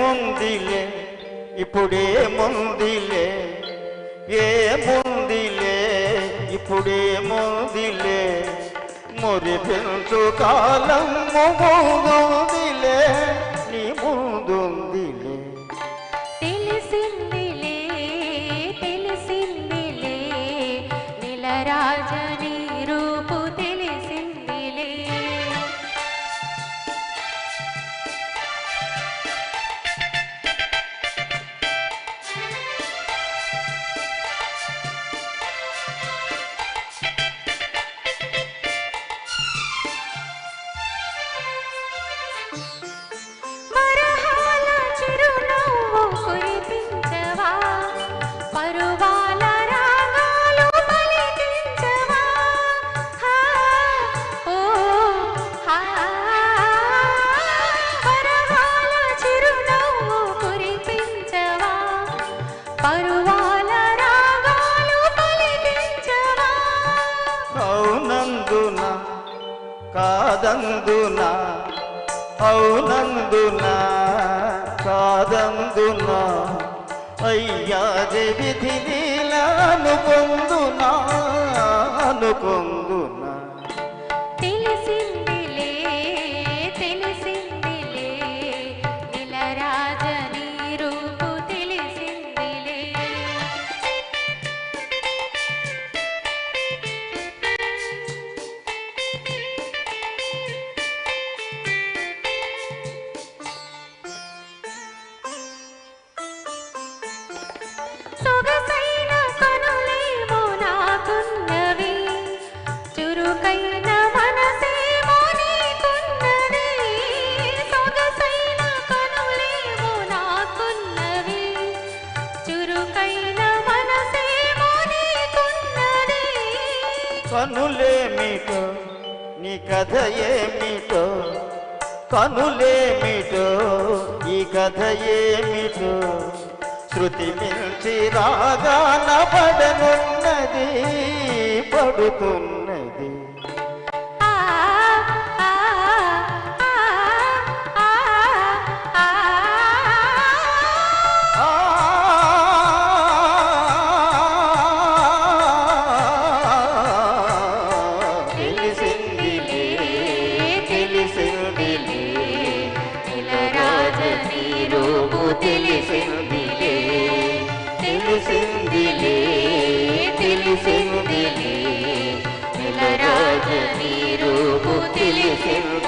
ఏముందిలే ఇప్పుడేముందిలే ఏముందిలే ఇప్పుడేముందిలే మురిపించు కాలం ముందుందిలే నీ ముందుందిలే. తెలిసింది కాదందున? అవునందున? కాదందున? అయ్యాది విధి నీలా అనుకొందునా అనుకొందునా? కనులేమిటో నీ కథ ఏమిటో కనులేమిటో ఈ కథ ఏమిటో శృతి మించి రాగాన పడనున్నది పడుతున్నది. ఆ తెలిసిందిలే. నెల నిలరాజని రూపు తెలిసింది